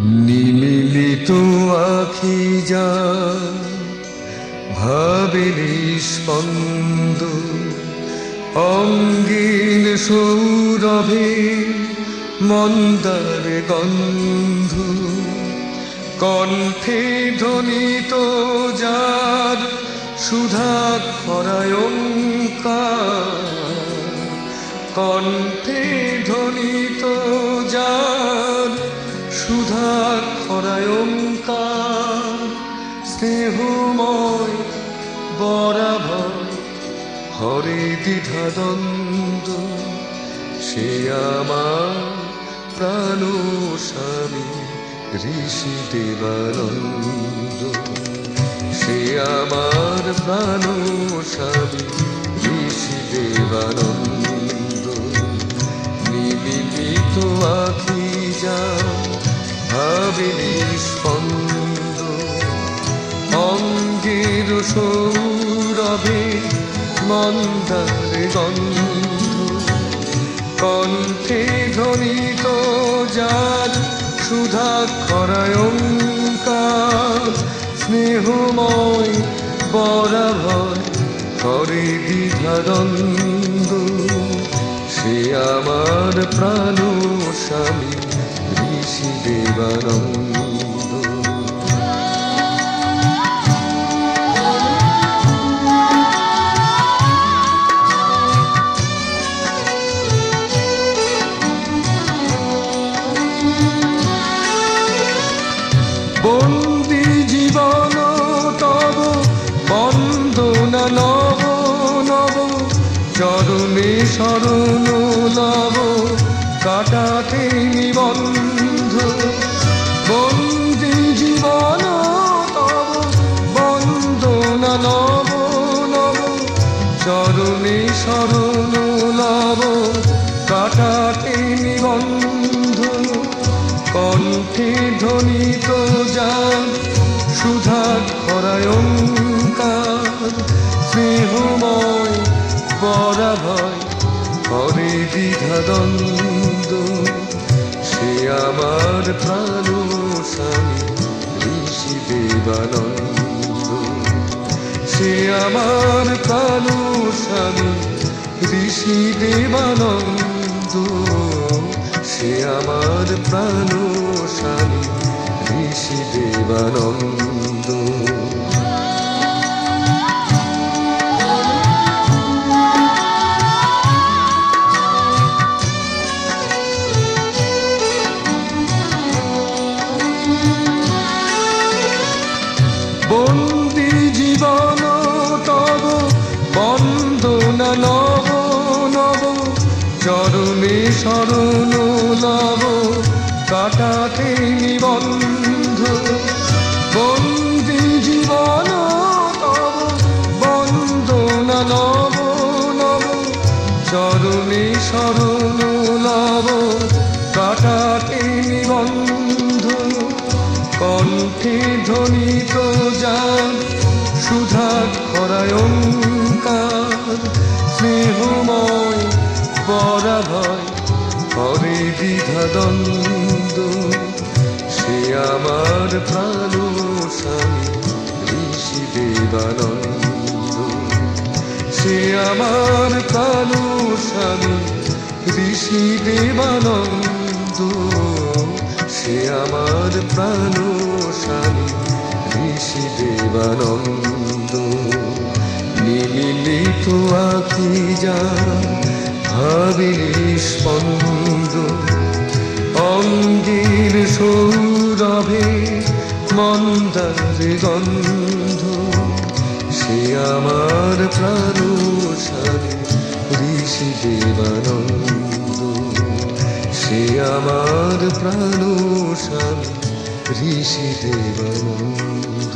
নিমিলিত আখি যা ভাবে নিস্পন্দ অঙ্গিন সৌরভে মন্দার গন্ধ। কণ্ঠে ধ্বনিত যার সুধা খরায়ঙ্কার কণ্ঠে ধ্বনিত যার সুধা খরায়ঙ্কার স্নেহময় বরাবর হরে দ্বিধা দ্বন্দ্ব সে আমার প্রাণ স্বামী ঋষি দেবানন্দ। সে আমার প্রাণ স্বামী ঋষি দেবানন্দ। নিমিলিত আখি যা নিস্পন্দ অঙ্গের সৌরভে মন্দার গন্ধ। কণ্ঠে ধ্বনিত যার সুধা খরায়ঙ্কার স্নেহময় বরাভর করে দ্বিধাদ্বন্দ্ব সে আমার প্রাণ স্বামী। দেবানন্দ বন্দি জীবন নব নব চরণে শরণ লব কাটাতে নিবন্ধ খরায়ঙ্কার স্নেহময় বরাভয় করে দ্বিধা দ্বন্দ্ব সে আমার প্রাণ স্বামী ঋষি দেবানন্দ। সে আমার প্রাণ স্বামী ঋষি দেবানন্দ। সে আমার প্রাণ স্বামী ঋষি দেবানন্দ। চরণে শরণ লব, কাটাতে নিবন্ধ। বন্দি জীবন তব, বন্দনা নব নব। চরণে শরণ লব, কাটাতে নিবন্ধ। কণ্ঠে ধ্বনিত যান সুধা খরায়ঙ্কার বরাভয় হরে দ্বিধা দ্বন্দ্ব। সে আমার প্রাণ ঋষি দেবানন্দ। সে আমার প্রাণ স্বামী ঋষি দেবানন্দ। সে আমার প্রাণ স্বামী ঋষি দেবানন্দ। নিমিলিত আখি যা ভাবি স্পন্দ অঙ্গের সৌরভে মন্দার গন্ধ, সে আমার প্রাণ স্বামী ঋষি দেবানন্দ, সে আমার প্রাণ স্বামী ঋষি দেবানন্দ।